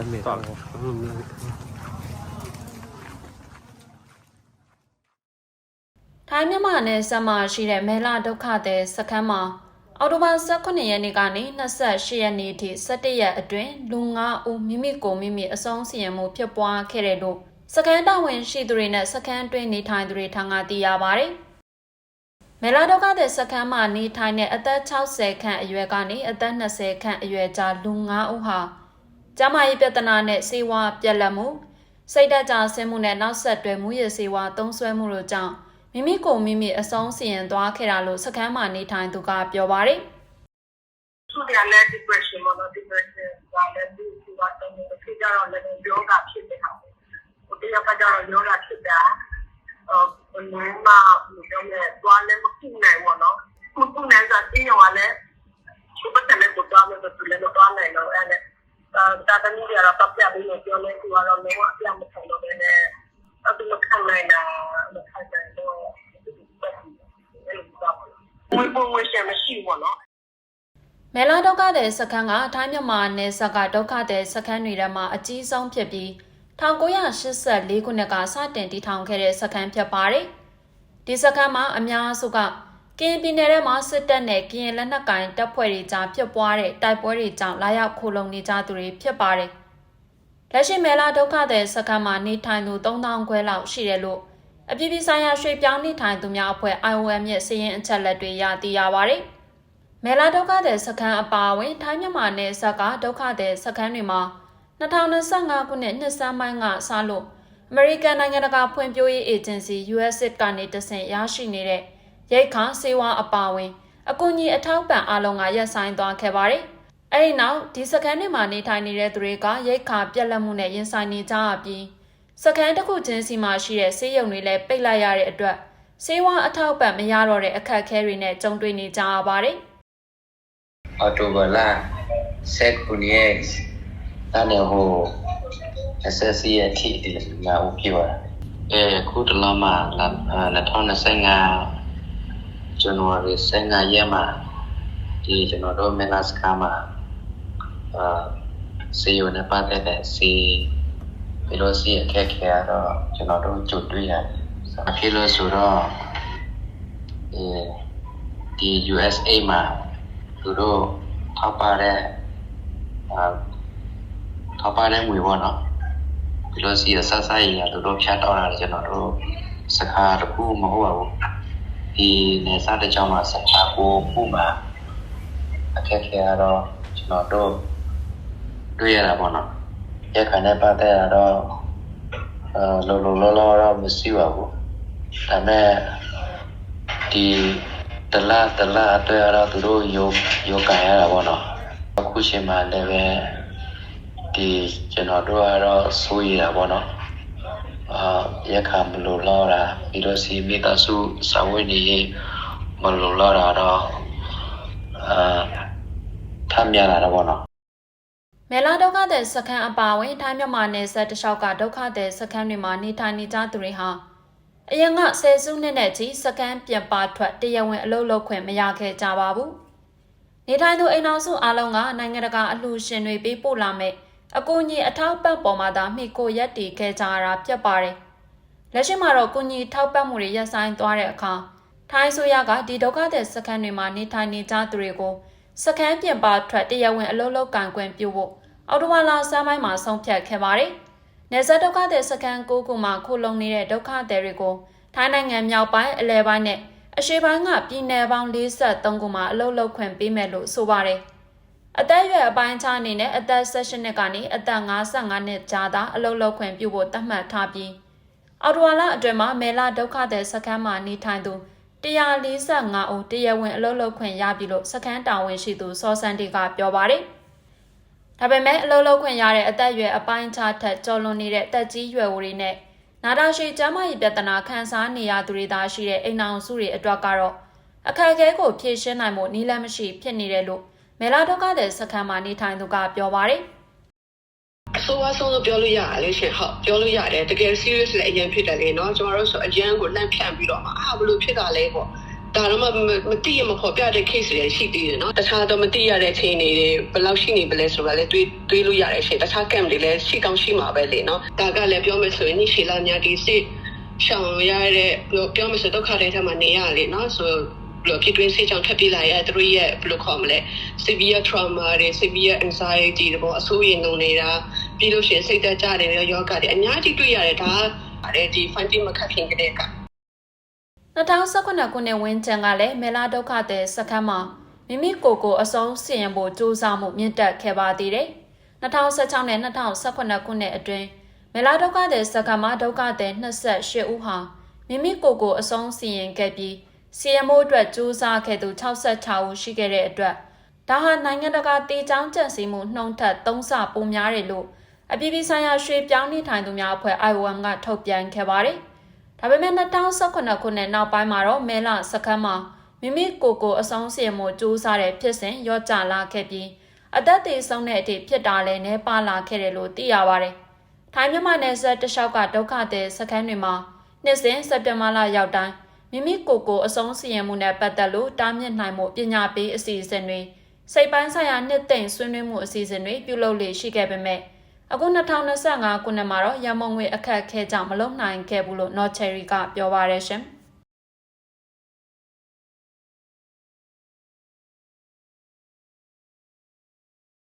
လက်မဲ့တော့ဘယ်လိုမျိုးထိုင်းမြန်မာနယ်စပ်မှာရှိတဲ့မဲလာဒုက္ခသည်စခန်းမှာအော်တိုဘာ18ရက်နေ့ကနေ28ရက်နေ့ထိ17ရက်အတွင်းလူ9ဦးမိမိကိုယ်မိမိအဆုံးစီရင်မှုဖြစ်ပွားခဲ့တယ်လို့စခန်းတာဝန်ရှိသူတွေနဲ့စခန်းတွင်းနေထိုင်သူတွေထံကသိရပါဗျ။မဲလာဒုက္ခသည်စခန်းမှာနေထိုင်တဲ့အသက်60ခန့်အရွယ်ကနေအသက်20ခန့်အရွယ်ကြားလူ9ဦးဟာ ကျန်းမာရေးပြဿနာနဲ့ဆေးဝါးပြက်လက်မှုစိတ်ဓာတ်ကြဆင်းမှုနဲ့နောက်ဆက်တွဲမှုရဆေးဝါးသုံးစွဲမှုတို့ကြောင့်မိမိကိုယ်မိမိအဆုံးစီရင်သွားခဲ့တာလို့စခန်းမှာနေထိုင်သူကပြောပါတယ်သူတွေကလည်း depression ပေါ့နော် depression ကလည်းဒီဒီကတော့ဖြစ်ကြတော့လည်းယောဂဖြစ်နေတာပေါ့ဟိုတယောက်ကကျတော့ယောဂဖြစ်တာအော်ဘယ်မှာဘယ်လိုလဲသွားလည်းမခုနိုင်ဘူးနော်မခုနိုင်တော့တင်းရောလည်းသူပတ်တယ်ကိုသွားလို့သူလည်းမသွားနိုင်တော့အဲ့နဲ့ တာတမီးကတော့ပတ်ပြပြီးပြောလဲသူကတော့လည်းအပြတ်မဆိုင်တော့ဘဲနဲ့အဲ့ဒီမခံနိုင်တာမခံနိုင်တော့အဲ့လိုပေါ့ဝင်ပုံဝင်ရှင်မရှိဘူးပေါ့နော်။မဲလာဒုက္ခသည်စခန်းကထိုင်းမြန်မာနယ်စပ်ကဒုက္ခသည်စခန်းတွေထဲမှာအကြီးဆုံးဖြစ်ပြီး1984ခုနှစ်ကစတင်တည်ထောင်ခဲ့တဲ့စခန်းဖြစ်ပါတယ်။ဒီစခန်းမှာအများစုက ကရင်ပြည်နယ်ထဲမှာစစ်တပ်နဲ့ကရင်လက်နက်ကိုင်တပ်ဖွဲ့တွေကြားဖြစ်ပွားတဲ့တိုက်ပွဲတွေကြောင့်လာရောက်ခိုလုံနေကြသူတွေဖြစ်ပါတယ်။လက်ရှိမဲလာဒုက္ခသည်စခန်းမှာနေထိုင်သူ3000ခွဲလောက်ရှိတယ်လို့အပြည်ပြည်ဆိုင်ရာရွှေ့ပြောင်းနေထိုင်သူများအဖွဲ့ IOM ရဲ့စီးရင်အချက်လက်တွေရသိရပါတယ်။မဲလာဒုက္ခသည်စခန်းအပါအဝင်ထိုင်းမြန်မာနယ်စပ်ကဒုက္ခသည်စခန်းတွေမှာ2025ခုနှစ်နှစ်စမ်းပိုင်းကစလို့အမေရိကန်နိုင်ငံတကာဖွံ့ဖြိုးရေးအေဂျင်စီ USAID ကနေတဆင့်ရရှိနေတဲ့ ရိတ်ခါစေဝါအပါအဝင် အကူအညီအထောက်ပံ့အားလုံးကရပ်ဆိုင်းသွားခဲ့ပါတယ်။အဲဒီနောက်ဒီစခန်းတွေမှာနေထိုင်နေတဲ့သူတွေကရိတ်ခါပြက်လက်မှုနဲ့ရင်ဆိုင်နေကြရပြီးစခန်းတစ်ခုချင်းစီမှာရှိတဲ့ဆေးရုံတွေလည်းပိတ်လိုက်ရတဲ့အတွက်ဆေးဝါးအထောက်ပံ့မရတော့တဲ့အခက်အခဲတွေနဲ့ကြုံတွေ့နေကြရပါတယ်။အော်တိုဘလာဆက်ကူနီယက်တာနေဟို SSC ရဲ့ထိဒီငါဦးပြောတာအဲခုတလမှာ2025 ဇန်နဝါရီ15ရက်မှာဒီကျွန်တော်တို့မလစကာမှာအာစီယိုနဲ့ပတ်သက်တဲ့စီဘယ်လိုစီအခက်ခဲတော့ကျွန်တော်တို့ကြုံတွေ့ရတယ်။အဖြစ်လို့ဆိုတော့အဲဒီ USA မှာသူတို့ထောက်ပါတဲ့အာထောက်ပါတဲ့ငွေပေါ့နော်ဒီလိုစီအဆက်ဆက်ရသူတို့ဖြတ်တော့တာကျွန်တော်တို့စကားတခုမဟုတ်ပါဘူး ဒီနေစားတဲ့ကြောင့်မှာစကားကိုပုံမှာအခက်ခဲတော့ကျွန်တော်တို့တွေ့ရတာပေါ့နော်ရခိုင်နဲ့ပတ်သက်ရတော့အာလောလောလောလောတော့မရှိပါဘူးဒါပေမဲ့ဒီတလားတလားအတွက်တော့သူတို့ယောယောကန်ရတာပေါ့နော်အခုချိန်မှာလည်းပဲဒီကျွန်တော်တို့ကတော့စိုးရတာပေါ့နော် အာရခမလို့လောတာပြီးတော့စီမိသားစုစာဝတ်နေရေးမလို့လောတာတော့အာထမ်းမြလာတာပေါ့နော်မဲလာဒုက္ခသည်စခန်းအပါအဝင်ထိုင်းမြန်မာနယ်စပ်တစ်လျှောက်ကဒုက္ခသည်စခန်းတွေမှာနေထိုင်နေကြသူတွေဟာအရင်ကဆယ်စုနှစ်နဲ့ချီစခန်းပြန်ပါထွက်တရားဝင်အလုပ်လုပ်ခွင့်မရခဲ့ကြပါဘူး။နေထိုင်သူအိမ်တော်စုအားလုံးကနိုင်ငံတကာအလှူရှင်တွေပေးပို့လာမဲ့ အကူအညီအထောက်ပံ့ပေါ်မှာသာမိကိုရက်တည်ခဲ့ကြရတာဖြစ်ပါတယ်။လက်ရှိမှာတော့ကူညီထောက်ပံ့မှုတွေရပ်ဆိုင်းသွားတဲ့အခါထိုင်းဆိုရကဒီဒုက္ခသည်စခန်းတွေမှာနေထိုင်နေကြသူတွေကိုစခန်းပြင်ပထွက်တရားဝင်အလုပ်လုပ်ကံခွင့်ပြုဖို့အော်တိုဝါလာဆမ်းပိုင်းမှာဆုံးဖြတ်ခဲ့ပါတယ်။နေဆက်ဒုက္ခသည်စခန်း၉ခုမှာခိုလုံနေတဲ့ဒုက္ခသည်တွေကိုထိုင်းနိုင်ငံမြောက်ပိုင်းအလဲပိုင်းနဲ့အရှေ့ပိုင်းကပြည်နယ်ပေါင်း43ခုမှာအလုပ်လုပ်ခွင့်ပေးမယ်လို့ဆိုပါတယ်။ အသက်အရွယ်အပိုင်းခြားအနေနဲ့အသက်16နှစ်ကနေအသက်55နှစ်ကြားသာအလုပ်လုပ်ခွင့်ပြုဖို့သတ်မှတ်ထားပြီးအော်တိုဝါလာအတွင်းမှာမဲလာဒုက္ခသည်စခန်းမှာနေထိုင်သူ145ဦးတရားဝင်အလုပ်လုပ်ခွင့်ရပြီလို့စခန်းတာဝန်ရှိသူစောစန်တီကပြောပါတယ်။ဒါပေမဲ့အလုပ်လုပ်ခွင့်ရတဲ့အသက်အရွယ်အပိုင်းခြားထက်ကျော်လွန်နေတဲ့တက်ကြီးရွယ်ဝတွေနဲ့နာတာရှိကျမ်းမာရေးပြဿနာခံစားနေရသူတွေသာရှိတဲ့အိမ်အောင်စုတွေအတွက်ကတော့အခက်အခဲကိုဖြေရှင်းနိုင်မှုနည်းလမ်းမရှိဖြစ်နေတယ်လို့ မဲလာဒုက္ခသည်စခန်းမှာနေထိုင်သူကပြောပါတယ်။အဆိုးအဆုံးလို့ပြောလို့ရတယ်လေရှင်ဟုတ်ပြောလို့ရတယ်တကယ် serious လည်းအရင်ဖြစ်တယ်လေနော်ကျမတို့ဆိုအရင်ကိုလန့်ဖြန့်ပြီးတော့မှအာဘလို့ဖြစ်တာလဲပေါ့ဒါတော့မမတိရမဖော်ပြတဲ့ case တွေရှိသေးတယ်နော်တခြားတော့မတိရတဲ့အခြေအနေတွေဘယ်လောက်ရှိနေပလဲဆိုတာလည်းတွေးတွေးလို့ရတယ်ရှင်တခြား camp တွေလည်းရှိကောင်းရှိမှာပဲလေနော်ဒါကလည်းပြောမယ်ဆိုရင်နိရှေလာများဒီစစ်ရှောင်ရတဲ့ပြောပြောမယ်ဆိုဒုက္ခတွေထဲမှာနေရလေနော်ဆို ဘလို့ဖြစ်တွင်းစိတ်ကြောင့်ထပ်ပြေးလာရတဲ့သူတို့ရဲ့ဘယ်လိုခေါ်မလဲ severe trauma တွေ severe anxiety တွေပေါ့အဆိုးရင်လုံနေတာပြီးလို့ရှိရင်စိတ်သက်ကြတယ်ရောယောဂတွေအများကြီးတွေ့ရတယ်ဒါကအဲ့ဒီ funding မခတ်ခင်ကလေးက2019ခုနှစ်ဝန်းကျင်ကလည်းမေလာဒုက္ခတဲ့စခန်းမှာမိမိကိုယ်ကိုအဆုံးစီရင်ဖို့ကြိုးစားမှုမြင့်တက်ခဲ့ပါသေးတယ်။2016နဲ့2018ခုနှစ်အတွင်းမေလာဒုက္ခတဲ့စခန်းမှာဒုက္ခတဲ့28ဦးဟာမိမိကိုယ်ကိုအဆုံးစီရင်ခဲ့ပြီး စီရင်မှုအတွက်ကြိုးစားခဲ့သူ66ဦးရှိခဲ့တဲ့အတွက်ဒါဟာနိုင်ငံတကာတေချောင်းကျက်စီမှုနှုံထက်၃ဆပိုများတယ်လို့အပြည်ပြည်ဆိုင်ရာရွှေပြောင်းနေထိုင်သူများအဖွဲ့ IOM ကထုတ်ပြန်ခဲ့ပါတယ်။ဒါပေမဲ့2018ခုနှစ်နောက်ပိုင်းမှာတော့မဲလစခန်းမှာမိမိကိုယ်ကိုအဆုံးစီရင်မှုစူးစမ်းတဲ့ဖြစ်စဉ်ရော့ကျလာခဲ့ပြီးအသက်သေဆုံးတဲ့အထိဖြစ်တာလည်းနှဲပါလာခဲ့တယ်လို့သိရပါတယ်။ထိုင်းမြန်မာနယ်စပ်တလျှောက်ကဒုက္ခသည်စခန်းတွေမှာနှစ်စဉ်စက်တင်ဘာလရောက်တိုင်း မိမိကိုယ်ကိုအဆုံးစီရင်မှုနဲ့ပတ်သက်လို့တားမြစ်နိုင်မှုပညာပေးအစီအစဉ်တွေစိတ်ပိုင်းဆိုင်ရာနှစ်သိမ့်ဆွေးနွေးမှုအစီအစဉ်တွေပြုလုပ်လေရှိခဲ့ပေမဲ့အခု2025ခုနှစ်မှာတော့ရမုံငွေအခက်အခဲကြောင့်မလုံနိုင်ခဲ့ဘူးလို့ North Cherry ကပြောပါရရှင်။